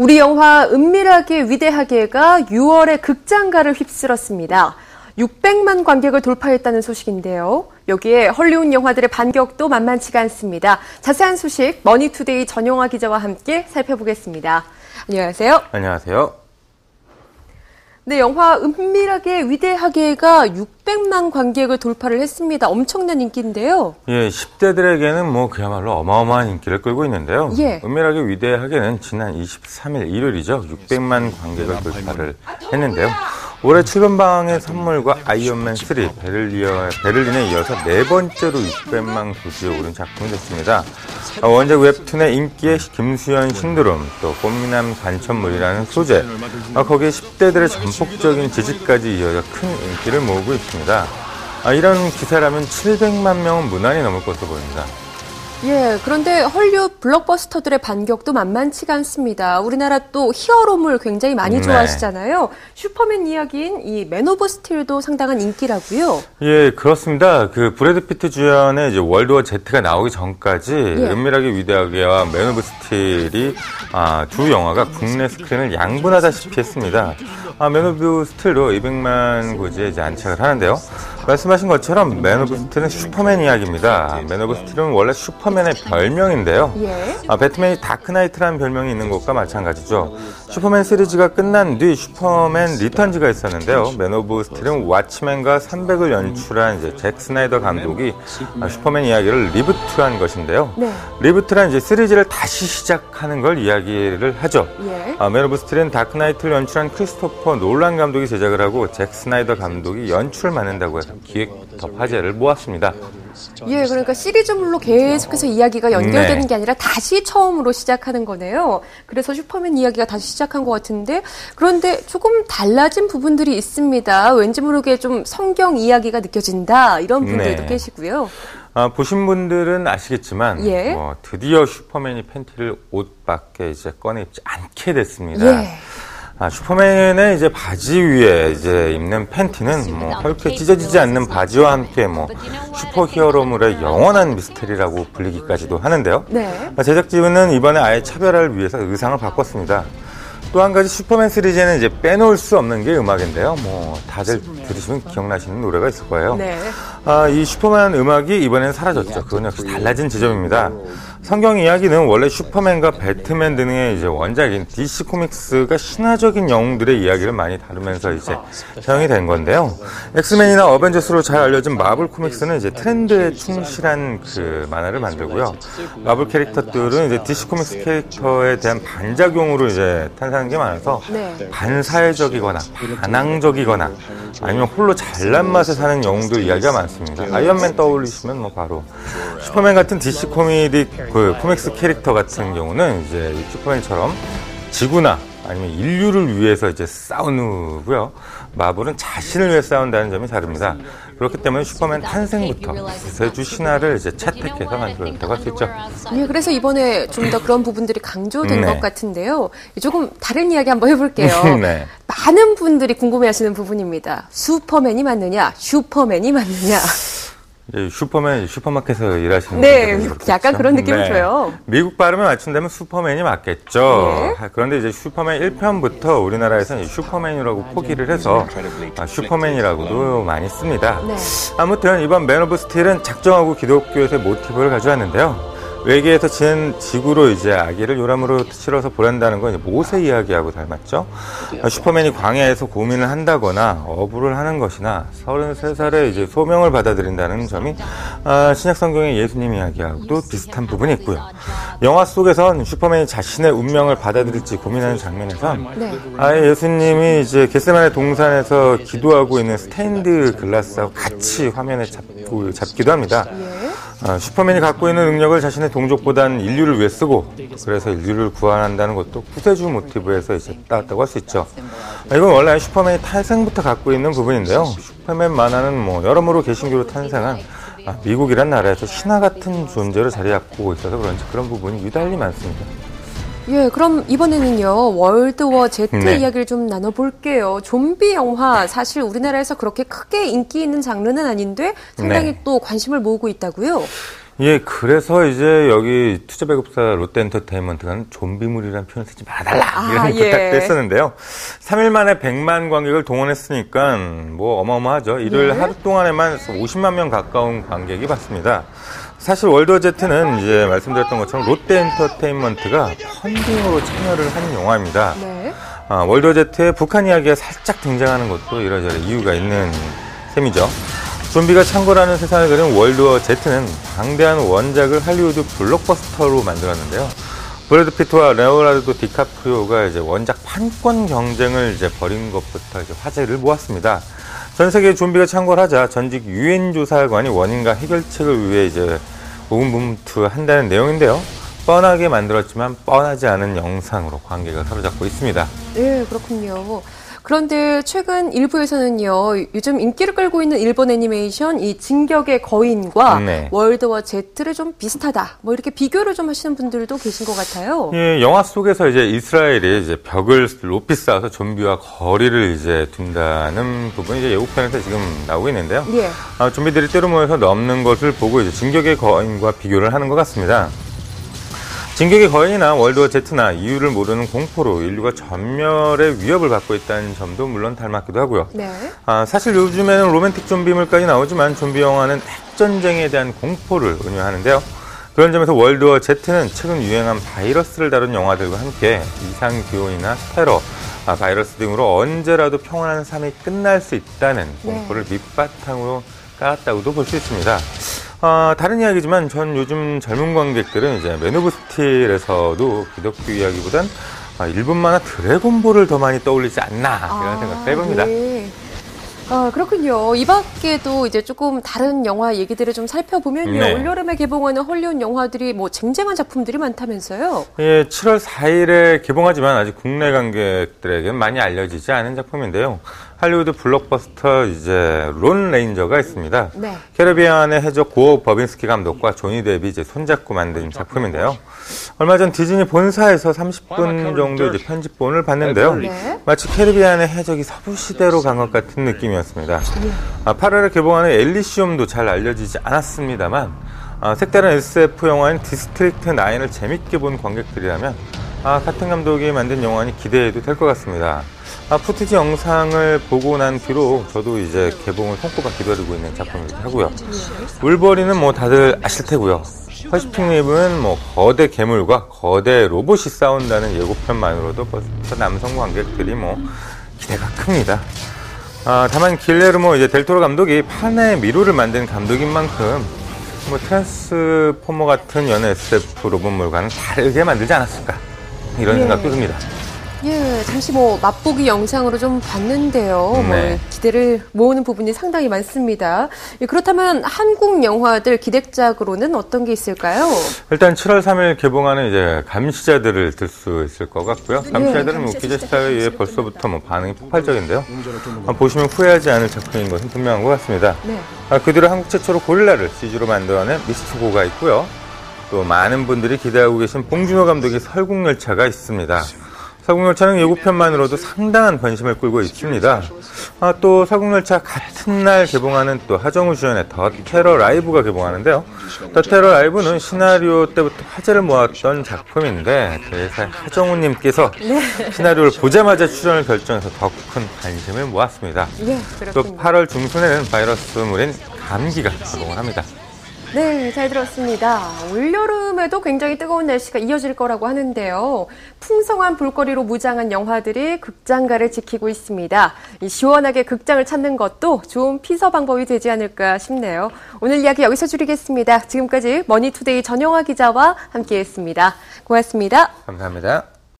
우리 영화 은밀하게 위대하게가 6월에 극장가를 휩쓸었습니다. 600만 관객을 돌파했다는 소식인데요. 여기에 헐리우드 영화들의 반격도 만만치가 않습니다. 자세한 소식 머니투데이 전용화 기자와 함께 살펴보겠습니다. 안녕하세요. 안녕하세요. 네, 영화 은밀하게 위대하게가 600만 관객을 돌파를 했습니다. 엄청난 인기인데요. 예, 10대들에게는 뭐 그야말로 어마어마한 인기를 끌고 있는데요. 예. 은밀하게 위대하게는 지난 23일 일요일이죠. 600만 관객을 돌파를 했는데요. 올해 출근방의 선물과 아이언맨 3, 베를리어, 베를린에 이어서 네 번째로 600만 부지에 오른 작품이 됐습니다. 어, 원작 웹툰의 인기의 김수현 신드롬, 또 꽃미남 관천물이라는 소재, 어, 거기에 10대들의 전폭적인 지지까지 이어져 큰 인기를 모으고 있습니다. 아, 이런 기세라면 700만 명은 무난히 넘을 것으로 보입니다. 예, 그런데 헐리우드 블록버스터들의 반격도 만만치가 않습니다. 우리나라 또 히어로물 굉장히 많이 네. 좋아하시잖아요. 슈퍼맨 이야기인 이 맨 오브 스틸도 상당한 인기라고요. 예, 그렇습니다. 그 브래드 피트 주연의 이제 월드워 Z가 나오기 전까지 예. 은밀하게 위대하게와 맨 오브 스틸이 아, 두 영화가 국내 스크린을 양분하다시피 했습니다. 아, 맨 오브 스틸도 200만 고지에 이제 안착을 하는데요. 말씀하신 것처럼 맨 오브 스틸은 슈퍼맨 이야기입니다. 맨 오브 스틸은 원래 슈퍼맨의 별명인데요. 예. 아, 배트맨이 다크나이트라는 별명이 있는 것과 마찬가지죠. 슈퍼맨 시리즈가 끝난 뒤 슈퍼맨 리턴즈가 있었는데요. 맨 오브 스틸은 왓츠맨과 300을 연출한 이제 잭 스나이더 감독이 아, 슈퍼맨 이야기를 리부트한 것인데요. 네. 리부트란 이제 시리즈를 다시 시작하는 걸 이야기를 하죠. 예. 아, 맨 오브 스틸은 다크나이트를 연출한 크리스토퍼 놀란 감독이 제작을 하고 잭 스나이더 감독이 연출을 맡는다고 해서 기획부터 화제를 모았습니다. 예, 그러니까 시리즈물로 계속해서 이야기가 연결되는 네. 게 아니라 다시 처음으로 시작하는 거네요. 그래서 슈퍼맨 이야기가 다시 시작한 것 같은데 그런데 조금 달라진 부분들이 있습니다. 왠지 모르게 좀 성경 이야기가 느껴진다 이런 분들도 네. 계시고요. 아, 보신 분들은 아시겠지만 예. 뭐 드디어 슈퍼맨이 팬티를 옷 밖에 이제 꺼내 입지 않게 됐습니다. 예. 아, 슈퍼맨의 이제 바지 위에 이제 입는 팬티는 뭐 헐크에 찢어지지 않는 바지와 함께 뭐 슈퍼히어로물의 영원한 미스테리라고 불리기까지도 하는데요. 네. 아, 제작진은 이번에 아예 차별화를 위해서 의상을 바꿨습니다. 또 한 가지 슈퍼맨 시리즈에는 이제 빼놓을 수 없는 게 음악인데요. 뭐 다들 들으시면 기억나시는 노래가 있을 거예요. 네. 아, 이 슈퍼맨 음악이 이번엔 사라졌죠. 그건 역시 달라진 지점입니다. 성경 이야기는 원래 슈퍼맨과 배트맨 등의 이제 원작인 DC 코믹스가 신화적인 영웅들의 이야기를 많이 다루면서 이제 사용이 된 건데요. 엑스맨이나 어벤져스로 잘 알려진 마블 코믹스는 이제 트렌드에 충실한 그 만화를 만들고요. 마블 캐릭터들은 이제 DC 코믹스 캐릭터에 대한 반작용으로 이제 탄생한 게 많아서 네. 반사회적이거나 반항적이거나 아니면 홀로 잘난 맛에 사는 영웅들 이야기가 많습니다. 아이언맨 떠올리시면 뭐 바로 슈퍼맨 같은 DC 코미디 그 코믹스 캐릭터 같은 경우는 이제 이 슈퍼맨처럼 지구나 아니면 인류를 위해서 이제 싸우고요. 마블은 자신을 위해 싸운다는 점이 다릅니다. 그렇기 때문에 슈퍼맨 탄생부터 구세주 신화를 이제 채택해서 만들었다고 할 수 있죠. 예, 그래서 이번에 좀 더 그런 부분들이 강조된 네. 것 같은데요. 조금 다른 이야기 한번 해볼게요. 네. 많은 분들이 궁금해하시는 부분입니다. 슈퍼맨이 맞느냐, 슈퍼맨이 맞느냐. 슈퍼맨 슈퍼마켓에서 일하시는 네? 약간 그런 느낌을 줘요. 미국 발음에 맞춘다면 슈퍼맨이 맞겠죠. 네. 그런데 이제 슈퍼맨 1편부터 우리나라에서는 슈퍼맨이라고 포기를 해서 아, 슈퍼맨이라고도 많이 씁니다. 네. 아무튼 이번 맨 오브 스틸은 작정하고 기독교에서의 모티브를 가져왔는데요. 외계에서 지는 지구로 이제 아기를 요람으로 실어서 보낸다는 건 모세 이야기하고 닮았죠. 아, 슈퍼맨이 광야에서 고민을 한다거나 어부를 하는 것이나 33살에 이제 소명을 받아들인다는 점이 아, 신약 성경의 예수님 이야기하고도 비슷한 부분이 있고요. 영화 속에선 슈퍼맨이 자신의 운명을 받아들일지 고민하는 장면에선 네. 아예 예수님이 이제 겟세만의 동산에서 기도하고 있는 스테인드 글라스하고 같이 화면에 잡고, 잡기도 합니다. 예. 아, 슈퍼맨이 갖고 있는 능력을 자신의 동족보다는 인류를 위해 쓰고 그래서 인류를 구원한다는 것도 구세주 모티브에서 이제 따왔다고 할 수 있죠. 아, 이건 원래 슈퍼맨이 탄생부터 갖고 있는 부분인데요. 슈퍼맨 만화는 뭐 여러모로 개신교로 탄생한 아, 미국이란 나라에서 신화 같은 존재로 자리 잡고 있어서 그런지 그런 부분이 유달리 많습니다. 예, 그럼 이번에는요, 월드워 Z 네. 이야기를 좀 나눠볼게요. 좀비 영화, 사실 우리나라에서 그렇게 크게 인기 있는 장르는 아닌데 상당히 네. 또 관심을 모으고 있다고요? 예, 그래서 이제 여기 투자배급사 롯데엔터테인먼트가 좀비물이라는 표현을 쓰지 말아달라 아, 이런 예. 부탁도 했었는데요. 3일 만에 100만 관객을 동원했으니까 뭐 어마어마하죠. 일요일 예. 하루 동안에만 50만 명 가까운 관객이 봤습니다. 사실 월드워제트는 이제 말씀드렸던 것처럼 롯데엔터테인먼트가 펀딩으로 참여를 한 영화입니다. 네. 아, 월드워제트의 북한 이야기가 살짝 등장하는 것도 이러저러 이유가 있는 셈이죠. 좀비가 창궐하는 세상을 그린 월드워 Z는 방대한 원작을 할리우드 블록버스터로 만들었는데요. 브래드 피트와 레오나르도 디카프리오가 이제 원작 판권 경쟁을 이제 벌인 것부터 이제 화제를 모았습니다. 전 세계 좀비가 창궐하자 전직 유엔 조사관이 원인과 해결책을 위해 이제 고군분투한다는 내용인데요. 뻔하게 만들었지만 뻔하지 않은 영상으로 관객을 사로잡고 있습니다. 예, 그렇군요. 그런데 최근 일부에서는요, 요즘 인기를 끌고 있는 일본 애니메이션 이 진격의 거인과 네. 월드워 Z를 좀 비슷하다. 뭐 이렇게 비교를 좀 하시는 분들도 계신 것 같아요. 예, 영화 속에서 이제 이스라엘이 이제 벽을 높이 쌓아서 좀비와 거리를 이제 둔다는 부분이 이제 예고편에서 지금 나오고 있는데요. 예. 아, 좀비들이 때로 모여서 넘는 것을 보고 이제 진격의 거인과 비교를 하는 것 같습니다. 진격의 거인이나 월드워 제트나 이유를 모르는 공포로 인류가 전멸의 위협을 받고 있다는 점도 물론 닮았기도 하고요. 네. 아, 사실 요즘에는 로맨틱 좀비물까지 나오지만 좀비 영화는 핵전쟁에 대한 공포를 은유하는데요. 그런 점에서 월드워 Z는 최근 유행한 바이러스를 다룬 영화들과 함께 이상 기온이나 테러, 아, 바이러스 등으로 언제라도 평온한 삶이 끝날 수 있다는 네. 공포를 밑바탕으로 깔았다고도 볼 수 있습니다. 아, 다른 이야기지만 전 요즘 젊은 관객들은 이제 맨 오브 스틸에서도 기독교 이야기보단 아, 일본 만화 드래곤볼을 더 많이 떠올리지 않나 이런 생각도 해봅니다. 예. 아, 그렇군요. 이 밖에도 이제 조금 다른 영화 얘기들을 좀 살펴보면요. 네. 올여름에 개봉하는 헐리우드 영화들이 뭐 쟁쟁한 작품들이 많다면서요. 예, 7월 4일에 개봉하지만 아직 국내 관객들에게 많이 알려지지 않은 작품인데요. 할리우드 블록버스터 이제 론 레인저가 있습니다. 네. 캐리비안의 해적 고어 버빈스키 감독과 조니 뎁이 이제 손잡고 만든 작품인데요. 얼마 전 디즈니 본사에서 30분 정도 이제 편집본을 봤는데요. 네. 마치 캐리비안의 해적이 서부 시대로 간 것 같은 느낌이었습니다. 아, 8월에 개봉하는 엘리시움도 잘 알려지지 않았습니다만 아, 색다른 SF 영화인 디스트릭트 9을 재밌게 본 관객들이라면 아, 같은 감독이 만든 영화니 기대해도 될 것 같습니다. 아, 푸티지 영상을 보고 난 뒤로 저도 이제 개봉을 손꼽아 기다리고 있는 작품이기도 하고요. 울버리는 뭐 다들 아실 테고요. 퍼시픽 립은 뭐 거대 괴물과 거대 로봇이 싸운다는 예고편만으로도 벌써 남성 관객들이 뭐 기대가 큽니다. 아, 다만 길레르모 이제 델토로 감독이 판의 미로를 만든 감독인 만큼 뭐 트랜스포머 같은 연애 SF 로봇물과는 다르게 만들지 않았을까 이런 예. 생각도 듭니다. 예, 잠시 뭐 맛보기 영상으로 좀 봤는데요. 네. 뭐 기대를 모으는 부분이 상당히 많습니다. 예, 그렇다면 한국 영화들 기대작으로는 어떤 게 있을까요? 일단 7월 3일 개봉하는 이제 감시자들을 들 수 있을 것 같고요. 감시자들은 뭐 기자 의해 벌써부터 뭐 반응이 폭발적인데요. 아, 보시면 후회하지 않을 작품인 것은 분명한 것 같습니다. 네. 아, 그 뒤로 한국 최초로 고릴라를 CG로 만들어낸 미스트고가 있고요. 또 많은 분들이 기대하고 계신 봉준호 감독의 설국열차가 있습니다. 설국열차는 예고편만으로도 상당한 관심을 끌고 있습니다. 아, 또 설국열차 같은 날 개봉하는 또 하정우 주연의 더 테러 라이브가 개봉하는데요. 더 테러 라이브는 시나리오 때부터 화제를 모았던 작품인데 대사 하정우님께서 시나리오를 보자마자 출연을 결정해서 더 큰 관심을 모았습니다. 예, 또 그렇군요. 8월 중순에는 바이러스물인 감기가 개봉을 합니다. 네, 잘 들었습니다. 올여름에도 굉장히 뜨거운 날씨가 이어질 거라고 하는데요. 풍성한 볼거리로 무장한 영화들이 극장가를 지키고 있습니다. 이 시원하게 극장을 찾는 것도 좋은 피서 방법이 되지 않을까 싶네요. 오늘 이야기 여기서 줄이겠습니다. 지금까지 머니투데이 전영화 기자와 함께했습니다. 고맙습니다. 감사합니다.